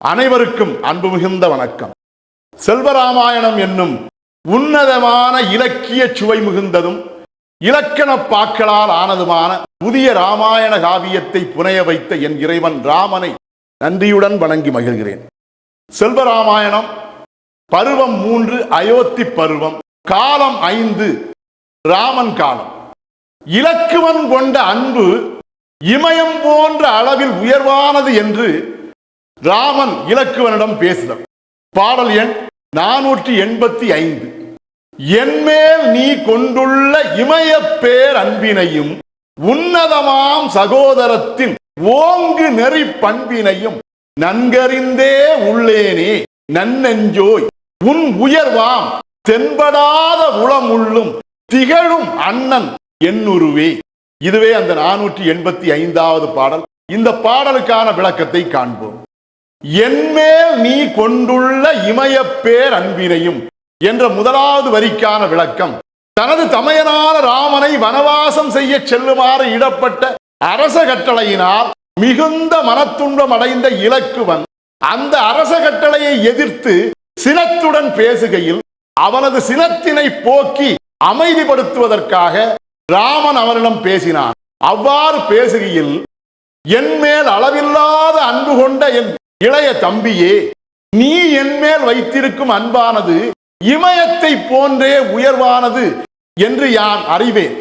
அனைவருக்கும் அன்பு மிகுந்த வணக்கம். செல்வராமாயணம் என்னும் உன்னதமான இலக்கிய சுவை மிகுந்ததும் இலக்கண பாக்களால் ஆனதுமான புதிய ராமாயண காவியத்தை புனைய வைத்த என் இறைவன் ராமனை நன்றியுடன் வணங்கி மகிழ்கிறேன். செல்வராமாயணம் பருவம் மூன்று அயோத்தி பருவம் காலம் ஐந்து ராமன் காலம். இலக்குவன் கொண்ட அன்பு இமயம் போன்ற அளவில் உயர்வானது என்று ராமன் இலக்குவனிடம் பேசுதல் பாடல் எண் நானூற்றி எண்பத்தி ஐந்து. என்மேல் நீ கொண்டுள்ள இமய பேர் அன்பினையும் உன்னதமாம் சகோதரத்தின் ஓங்கு நெறி பண்பினையும் நன்கறிந்தே உள்ளேனே நன்னெஞ்சோய் உன் உயர்வாம் தென்படாத உளமுள்ளும் திகழும் அண்ணன் என்னுருவே. இதுவே அந்த நானூற்றி எண்பத்தி ஐந்தாவது பாடல். இந்த பாடலுக்கான விளக்கத்தை காண்போம். என்மேல் நீ கொண்டுள்ள இமயப்பேர் அன்பினையும் என்ற முதலாவது வரிக்கான விளக்கம். தனது தமையனான ராமனை வனவாசம் செய்ய செல்லுமாறு இடப்பட்ட அரச கட்டளையினால் மிகுந்த மனத்துன்பம் அடைந்த இலக்குவன் அந்த அரச கட்டளையை எதிர்த்து சினத்துடன் பேசுகையில் அவனது சினத்தினை போக்கி அமைதிப்படுத்துவதற்காக ராமன் அவனிடம் பேசினான். அவ்வாறு பேசுகையில் என் மேல் அளவில்லாத அன்பு கொண்ட என் இளைய தம்பியே நீ என்மேல் வைத்திருக்கும் அன்பானது இமயத்தை போன்றே உயர்வானது என்று யான் அறிவேன்.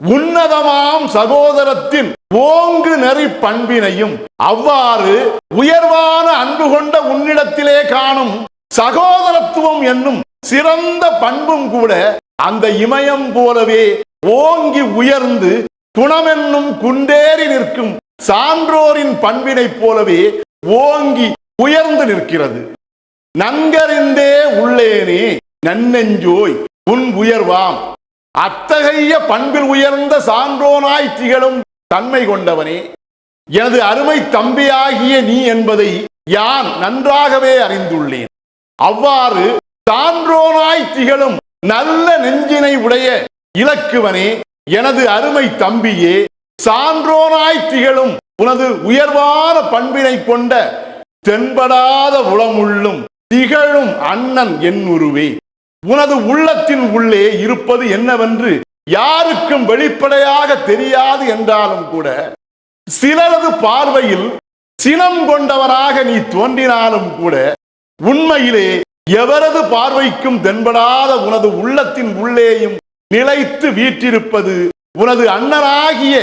உன்னதமாம் சகோதரத்தின் ஓங்கு நெறி பண்பினையும் அவ்வாறு உயர்வான அன்பு கொண்ட உன்னிடத்திலே காணும் சகோதரத்துவம் என்னும் சிறந்த பண்பும் கூட அந்த இமயம் போலவே ஓங்கி உயர்ந்து குணமென்னும் குண்டேறி நிற்கும் சான்றோரின் பண்பினைப் போலவே ஓங்கி உயர்ந்து நிற்கிறது. நன்கறிந்தே உள்ளேனே நன்னெஞ்சோய் உன் உயர்வாம். அத்தகைய பண்பில் உயர்ந்த சான்றோனாய் திகழும் தன்மை கொண்டவனே. எனது அருமை தம்பியாகிய நீ என்பதை யான் நன்றாகவே அறிந்துள்ளேன். அவ்வாறு சான்றோனாய் திகழும் நல்ல நெஞ்சினை உடைய இலக்குவனே. எனது அருமை தம்பியே சான்றோனாய் திகழும் உனது உயர்வான பண்பினை கொண்ட தென்படாத உளமுள்ளும் திகழும் அண்ணன் என் உருவே. உனது உள்ளத்தின் உள்ளே இருப்பது என்னவென்று யாருக்கும் வெளிப்படையாக தெரியாது என்றாலும் கூட சிலரது பார்வையில் சினம் கொண்டவராக நீ தோன்றினாலும் கூட உண்மையிலே எவரது பார்வைக்கும் தென்படாத உனது உள்ளத்தின் உள்ளேயும் நிலைத்து வீற்றிருப்பது உனது அண்ணனாகிய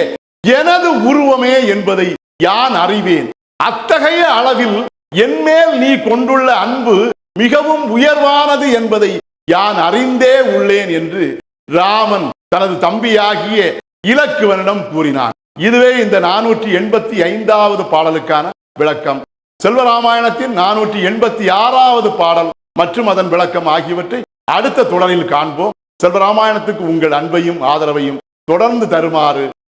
எனது உருவமே என்பதை யான் அறிவேன்? அத்தகைய அளவில் என்மேல் நீ கொண்டுள்ள அன்பு மிகவும் உயர்வானது என்பதை யான் அறிந்தே உள்ளேன் என்று ராமன் தனது தம்பியாகிய இலக்குவனிடம் கூறினான். இதுவே இந்த நானூற்றி எண்பத்தி ஐந்தாவது பாடலுக்கான விளக்கம். செல்வராமாயணத்தின் நானூற்றி எண்பத்தி ஆறாவது பாடல் மற்றும் அதன் விளக்கம் ஆகியவற்றை அடுத்த தொடரில் காண்போம். செல்வராமாயணத்துக்கு உங்கள் அன்பையும் ஆதரவையும் தொடர்ந்து தருமாறு